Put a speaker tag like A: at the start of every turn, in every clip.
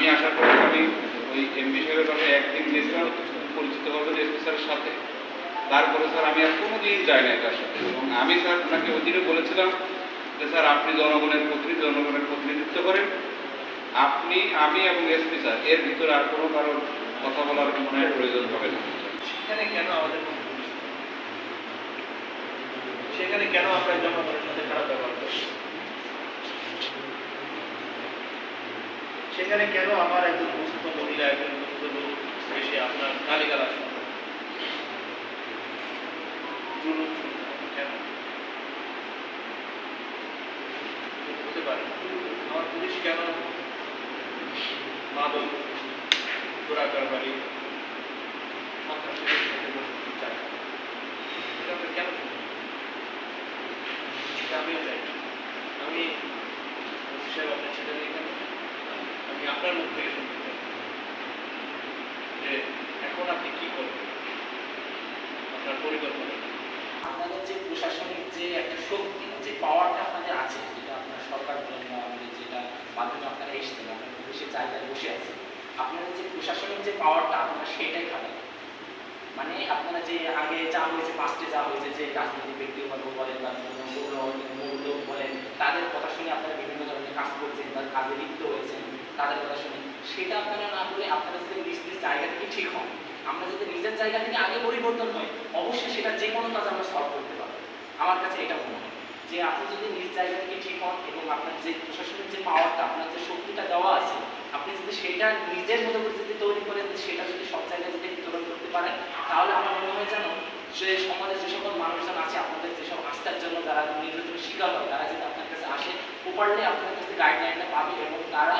A: আমি আসার পরে আমি ওই এমপি সাহেবের বাসায় একদিন গেছিলাম, পরিচিত হবেন এসপি স্যারের সাথে। তারপরে স্যার আমি আর কোনো দিন যাই নাই তার সাথে। এবং আমি স্যার ওনাকে ওই দিনে বলেছিলাম যে, স্যার, আপনি জনগণের প্রতিনিধি জনগণের প্রতিনিধিত্ব করেন। আপনি, আমি এবং এসপি স্যার, এর ভিতরে আর কোনো কারোর কথা বলার মনে হয় প্রয়োজন হবে না।
B: সেখানে কেন আমাদের? সেখানে কেন আমরা জনগণের সাথে খারাপ ব্যবহার করি? সেখানে কেন আমার একজন বস্তুত মহিলা, একজন বস্তুত লোক এসে আপনার গালিগালাজ কেন? হতে কেন চাই আমি সাহেব আপনার সেটা নিয়ে কেন আমি আপনার মুখ থেকে শুনতে চাই যে এখন আপনি কি করবেন? আপনার পরিকল্পনা
C: আপনাদের যে প্রশাসনিক যে একটা শক্তি, যে পাওয়ারটা আপনাদের আছে, যেটা আপনার সরকার বলেন বা আমাদের যেটা মাধ্যমে আপনারা এসছেন, আপনারা পুলিশের জায়গায় বসে আছেন, আপনাদের যে প্রশাসনিক যে পাওয়ারটা, আপনারা সেটাই খাটান মানে আপনারা যে আগে যা হয়েছে পাঁচটে যা হয়েছে, যে রাজনৈতিক ব্যক্তিবর্গ বলেন বা বিভিন্ন লোক বলেন, তাদের কথা শুনে আপনারা বিভিন্ন ধরনের কাজ করছেন বা কাজে লিপ্ত হয়েছেন। তাদের কথা শুনে। সেটা আপনারা না বলে আপনারা যদি নিজ নিজ জায়গা থেকে ঠিক হন। আমরা যদি নিজের জায়গা থেকে আগে পরিবর্তন হয় অবশ্যই সেটা যে কোনো কাজ আমরা সলভ করতে পারব। আমার কাছে এটা মনে হয় যে আপনি যদি নিজ জায়গা থেকে ঠিক হন এবং আপনার যে প্রশাসনিক যে পাওয়ারটা আপনার যে শক্তিটা দেওয়া আছে, আপনি যদি সেটা নিজের মতো করে যদি তৈরি করেন সেটা যদি সব জায়গায় যদি বিতরণ করতে পারেন, তাহলে আমার মনে হয় যেন সে সমাজে যে সকল মানুষজন আছে, আপনাদের যেসব আস্থার জন্য যারা নির্যাতনের শিকার হয়, তারা যদি আপনার কাছে আসে প্রপারলি আপনার কাছে গাইডলাইনটা পাবে এবং তারা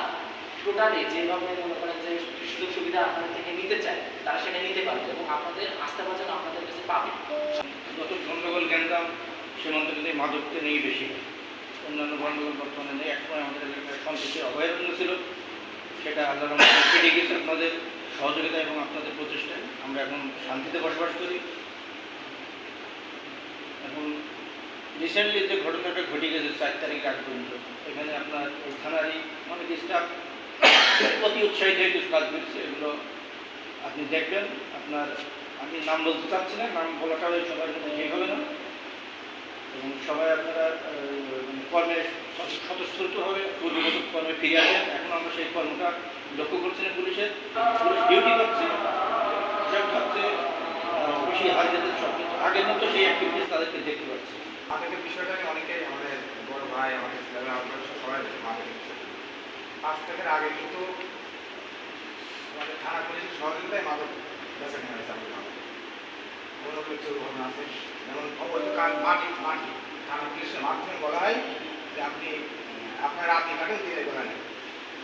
C: টোটালি যেভাবে মনে করেন যে সুযোগ সুবিধা আপনাদের থেকে নিতে চায়, তারা সেটা নিতে পারবে এবং আপনাদের আস্থা যেন আপনাদের কাছে পাবে।
B: যত গণ্ডগোল গ্যান্দাম সীমান্ত যদি মাদককে নেই বেশি, অন্যান্য গণ্ডগোল বর্তমানে নেই। একসময় আমাদের এলাকায় সন্তোষের অভয়ারণ্য ছিল। সেটা আল্লাহ কেটে গেছে আপনাদের সহযোগিতা এবং আপনাদের প্রচেষ্টায়। আমরা এখন শান্তিতে বসবাস করি। এখন রিসেন্টলি যে ঘটনাটা ঘটে গেছে, চার তারিখ আগ পর্যন্ত, এখানে আপনার থানারই অনেক স্টাফ অতি কিছু কাজ করছে এগুলো আপনি দেখবেন, আপনার আমি নাম বলতে চাচ্ছি না, নাম বলাটা সবার জন্য ঠিক হবে না। এবং সবাই আপনারা কর্মে স্ব- স্বতঃস্ফূর্ত হবে পূর্বগত কর্মে ফিরে আসেন। এখন আমরা সেই কর্মটা লক্ষ্য করছি না পুলিশের। পুলিশ ডিউটি করছে। সব কিছু আগের মতো সেই অ্যাক্টিভিটিস তাদেরকে দেখতে পাচ্ছি।
D: মাদকের বিষয়টা অনেকেই আমাদের বড় ভাই, আমাদের ছেলেরা, আপনারা সবাই মাদকের পাঁচ তারিখের আগে কিন্তু আমাদের থানা পুলিশের সহযোগিতায় মাদক বেচা কেনা হয়েছে আমাদের মাদক কোনো কিছু ঘটনা আছে। যেমন অবৈধ কাজ মাটি মাটি। থানা পুলিশের মাধ্যমে বলা হয় যে আপনি, আপনার রাত্রি কাটেন দিনে করে নেন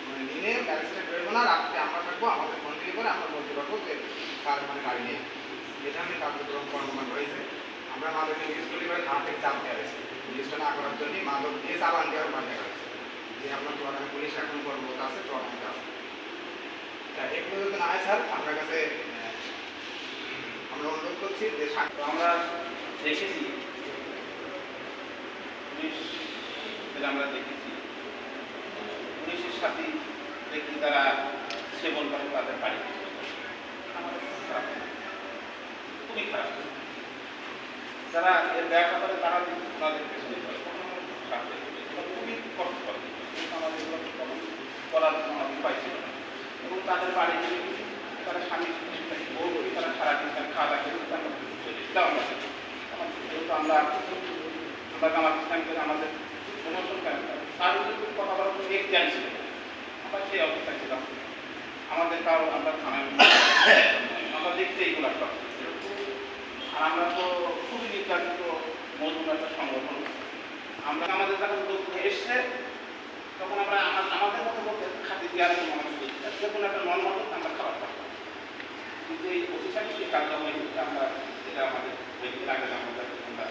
D: মানে দিনে ব্যারিস্টার বেরোবো না রাত্রে আমরা থাকব, আমাদের ফোন দিলে করে আমরা বলতে পারব যে স্যার মানে গাড়ি নেই। এটা আমি কার্যক্রম কর্মকাণ্ড হয়েছে। আমরা লিস্ট তৈরি করে থানা থেকে চাপ দেওয়া হয়েছে লিস্টটা না করার জন্যই মাদক দিয়ে চালান দেওয়ার হয়েছে যে আপনার চুয়াডাঙ্গা পুলিশ এখন কর্মরত আছে চুয়াডাঙ্গা আছে তা এগুলো যদি না হয় স্যার, আপনার কাছে আমরা অনুরোধ করছি যে
A: আমরা দেখেছি পুলিশ আমরা দেখেছি পুলিশের সাথে দেখি তারা সেবন করে তাদের বাড়ি। খুবই খারাপ। যারা এর ব্যবসা করে তারা তাদের পেছনে। এগুলো খুবই কষ্ট করে কিন্তু আমাদের এগুলো তখন করার কোনো উপায় ছিল এবং তাদের বাড়ি গেলে তারা স্বামী বউ তারা সারাদিন তারা খাওয়া দাওয়া করে তারা যেতে। যেহেতু আমরা আমরা জামাত ইসলাম আমাদের প্রমোশন কেন তার উপরে কথা বলার কোনো এক ছিল আমরা সেই অবস্থায় ছিলাম। আমাদের কারও আমরা থানায় আমরা দেখতে এইগুলো আর আমরা তো খুবই নির্যাতিত মজুর একটা সংগঠন। আমরা আমাদের কাছে এসছে তখন আমরা আমার- আমাদের মতো বলতে খাদ্য দেওয়ার জন্য আমাদের যে কোনো একটা নন মতো আমরা খাবার পাবো কিন্তু এই অফিসারি যে কার্যক্রম আমরা এটা আমাদের ব্যক্তির আগে আমরা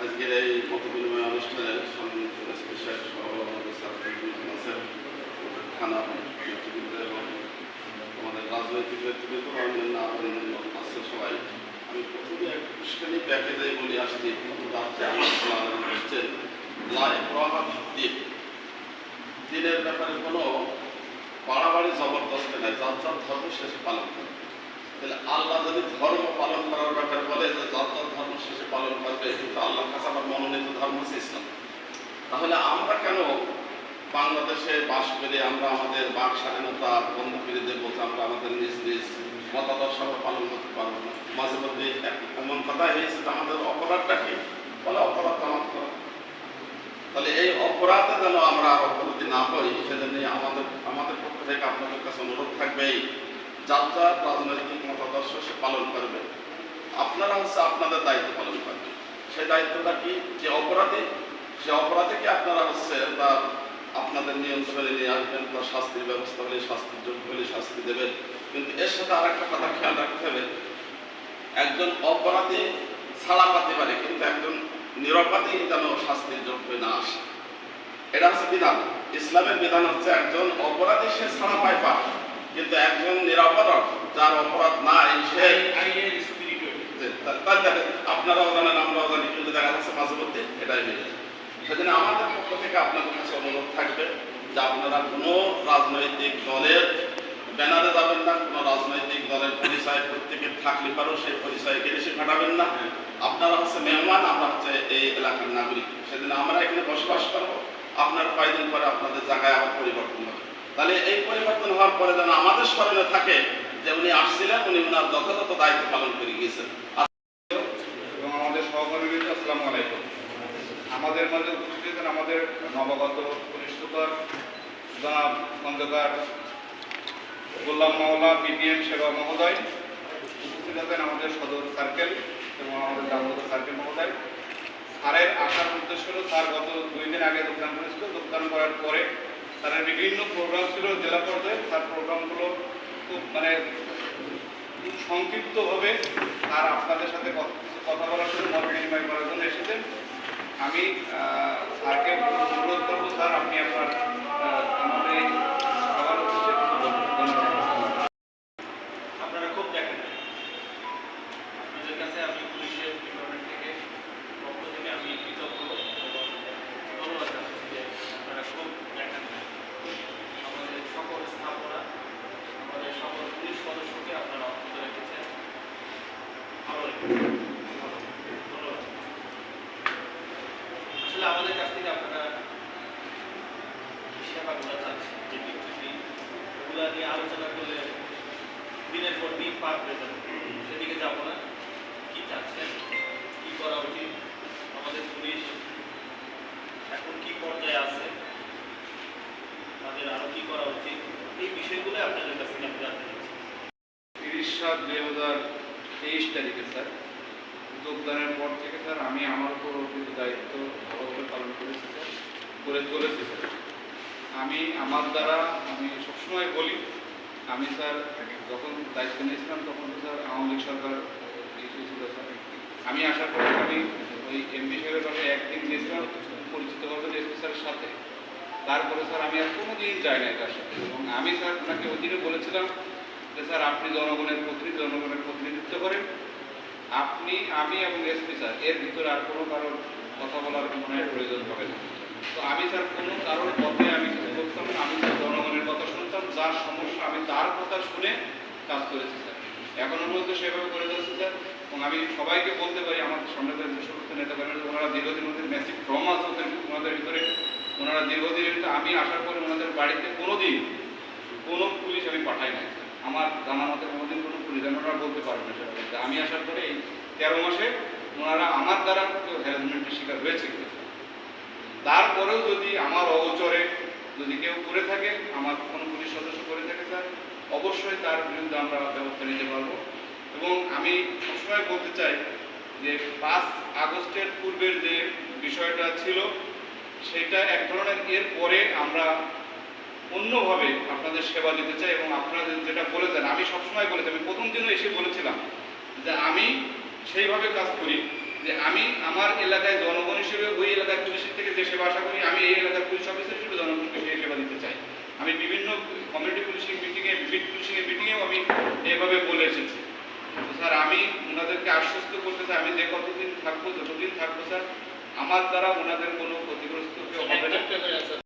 E: আজকের এই মত বিনিময় অনুষ্ঠানে সম্মানিত স্পেশাল সভাপতি থানা নেতৃবৃন্দ এবং আমাদের রাজনৈতিক নেতৃবৃন্দ, অন্যান্য অন্যান্য আছে সবাই। আমি প্রথমে এক উস্কানি প্যাকেজে বলে, আসছি। রাত্রে আমার হচ্ছেন লাই প্রভাব দ্বীপ দিনের ব্যাপারে কোনো বাড়াবাড়ি জবরদস্তি নাই যার যার ধর্ম শেষে পালন করে তাহলে আল্লাহ যদি ধর্ম পালন করার ব্যাপারে বলে যে যার যার ধর্ম শেষে পালন করবে, কিন্তু আল্লাহর কাছে আমার মনোনীত ধর্ম হচ্ছে ইসলাম। তাহলে আমরা কেন বাংলাদেশে বাস করে আমরা আমাদের বাক স্বাধীনতা বন্ধ করে দেবো যে আমরা আমাদের নিজ নিজ মতাদর্শ আমরা পালন করতে পারব না? মাঝে মধ্যে এমন কথা হয়েছে যে আমাদের অপরাধটা কি? বলে অপরাধ কামাত করা তাহলে এই অপরাধে যেন আমরা আর অপরাধী না হই সেজন্য আমাদের আমাদের পক্ষ থেকে আপনাদের কাছে অনুরোধ থাকবেই যার যার রাজনৈতিক মতাদর্শ সে পালন করবে। আপনারা হচ্ছে আপনাদের দায়িত্ব পালন করবেন। সেই দায়িত্বটা কি? যে অপরাধী, সে অপরাধীকে আপনারা হচ্ছে তার আপনাদের নিয়ন্ত্রণে নিয়ে আসবেন, তার শাস্তির ব্যবস্থা হলে, শাস্তির যোগ্য হলে শাস্তি দেবেন। কিন্তু এর সাথে আর একটা কথা খেয়াল রাখতে হবে, একজন অপরাধী ছাড়া পাতে পারে, কিন্তু একজন নিরপরাধী যেন শাস্তির যোগ্য না আসে? এটা হচ্ছে বিধান। ইসলামের বিধান হচ্ছে একজন অপরাধী সে ছাড়া পায় পায় কিন্তু একজন নিরাপরাধ যার অপরাধ নাই সে আপনারাও জানেন আমরাও জানি কিন্তু দেখা যাচ্ছে মাঝে মধ্যে এটাই হয়ে যায়। সেজন্য আমাদের পক্ষ থেকে আপনাদের কাছে অনুরোধ থাকবে যে আপনারা কোনো রাজনৈতিক দলের ব্যানারে যাবেন না কোনো রাজনৈতিক দলের পরিচয় প্রত্যেকের থাকলে পারো সেই পরিচয় গেলে ঘটাবেন না। আপনারা হচ্ছে মেহমান, আমরা হচ্ছে এই এলাকার নাগরিক। সেদিন আমরা এখানে বসবাস করব। আপনার কয়েকদিন পরে আপনাদের জায়গায় আবার পরিবর্তন হবে। তাহলে এই পরিবর্তন হওয়ার পরে যেন আমাদের স্মরণে থাকে যে উনি আসছিলেন, উনি ওনার যথাযথ দায়িত্ব পালন করে গিয়েছেন।
F: এবং আমাদের আসসালামু আলাইকুম। আমাদের মাঝে উপস্থিত আমাদের নবাগত পুলিশ জনাব খন্দকার গোল্লাম মাওলা, বিপিএম সেবা মহোদয়। উপস্থিত আমাদের সদর সার্কেল এবং আমাদের দামোদর সার্কেল মহোদয়। স্যারের আসার উদ্দেশ্য হলো, স্যার গত দুই দিন আগে যোগদান করেছিল যোগদান করার পরে স্যারের বিভিন্ন প্রোগ্রাম ছিল জেলা পর্যায়ে। তার প্রোগ্রামগুলো খুব মানে সংক্ষিপ্তভাবে আর আপনাদের সাথে কথা বলার জন্য, মত বিনিময় করার জন্য এসেছেন। আমি স্যারকে অনুরোধ করব স্যার আপনি আপনার আহ, আমাদের এই সবার উদ্দেশ্যে কিছু বলুন। ধন্যবাদ
G: আপনারা খুব দেখেন আপনাদের কাছে আমি পুলিশের ডিপার্টমেন্ট থেকে পক্ষ থেকে আমি কৃতজ্ঞ এবং ধন্যবাদ জানাচ্ছি যে আপনারা খুব দেখেন আমাদের সকল স্থাপনা আমাদের সকল পুলিশ সদস্যকে আপনারা অক্ষত রেখেছেন ভালো লেগেছে ভালো। ধন্যবাদ আসলে আমাদের কাছ থেকে আপনারা সেবাগুলো চাচ্ছেন যে বিকৃতি ওগুলা নিয়ে আলোচনা করলে দিনের পর হয়ে যাবে। সেদিকে যাব না। কি চাচ্ছেন? কি করা উচিত? আমাদের পুলিশ এখন কি পর্যায়ে আছে? তাদের আরও কি করা উচিত? এই বিষয়গুলো আপনাদের কাছ আমি জানতে চাচ্ছি।
F: তিরিশ সাত দুই হাজার তেইশ তারিখে, স্যার। যোগদানের পর থেকে, স্যার, আমি আমার উপর অর্পিত দায়িত্ব ভালোভাবে পালন করেছি, স্যার। করে চলেছি, স্যার। আমি, আমার দ্বারা আমি সবসময় বলি আমি স্যার, যখন দায়িত্ব নিয়েছিলাম তখন তো স্যার আওয়ামী লীগ সরকার ছিল, স্যার। আমি আসার পরে আমি ওই এমপি সাহেবের কাছে একদিন গিয়েছিলাম পরিচিত হবেন এসপি স্যারের সাথে। তারপরে স্যার আমি আর কোনো যাই নাই তার সাথে। এবং আমি স্যার ওনাকে ওই বলেছিলাম যে, স্যার, আপনি জনগণের প্রতিনিধি জনগণের প্রতিনিধিত্ব করেন। আপনি, আমি এবং এসপি স্যার, এর ভিতরে আর কোনো কারোর কথা বলার মনে প্রয়োজন হবে না। তো আমি স্যার কোনো কারোর পথে আমি কিছু করতাম না আমি স্যার জনগণের কথা শুনতাম যার সমস্যা আমি তার কথা শুনে কাজ করেছি স্যার। এখনোর মধ্যে সেভাবে করে যাচ্ছে স্যার। এবং আমি সবাইকে বলতে পারি আমাদের সামনে যে সমস্ত নেতা কর্মীরা ওনারা দীর্ঘদিন মধ্যে ম্যাসিভ ভ্রম আছে ওদের ওনাদের ভিতরে। ওনারা দীর্ঘদিনের আমি আসার পরে ওনাদের বাড়িতে কোনো দিন কোনো পুলিশ আমি পাঠাই নাই আমার জানা মতে কোনোদিন কোনো পুলিশ, আমি ওনারা বলতে পারবে না সেটা আমি আসার পরে এই তেরো মাসে ওনারা আমার দ্বারা কেউ হ্যারাসমেন্টের শিকার হয়েছে তারপরেও যদি আমার অগোচরে যদি কেউ করে থাকে, আমার কোনো পুলিশ সদস্য করে থাকে স্যার অবশ্যই তার বিরুদ্ধে আমরা ব্যবস্থা নিতে পারব। এবং আমি সবসময় বলতে চাই যে পাঁচ আগস্টের পূর্বের যে বিষয়টা ছিল, সেটা এক ধরনের এর পরে আমরা অন্যভাবে আপনাদের সেবা দিতে চাই এবং আপনারা যেটা বলেছেন, আমি সবসময় বলেছি, আমি প্রথম দিনও এসে বলেছিলাম যে আমি সেইভাবে কাজ করি, যে আমি আমার এলাকায় জনগণ হিসেবে ওই এলাকার পুলিশের থেকে যে সেবা আশা করি, আমি এই এলাকার পুলিশ অফিসার হিসেবে জনগণকে সেই সেবা দিতে চাই। আমি বিভিন্ন কমিউনিটি পুলিশিং মিটিংয়ে বিট পুলিশিংয়ের মিটিংয়েও আমি এভাবে বলে এসেছি। স্যার, আমি ওনাদেরকে আশ্বস্ত করতে চাই, আমি যে কতদিন থাকব, যতদিন থাকব স্যার, আমার দ্বারা ওনাদের কোনো ক্ষতিগ্রস্ত কেউ হবে না।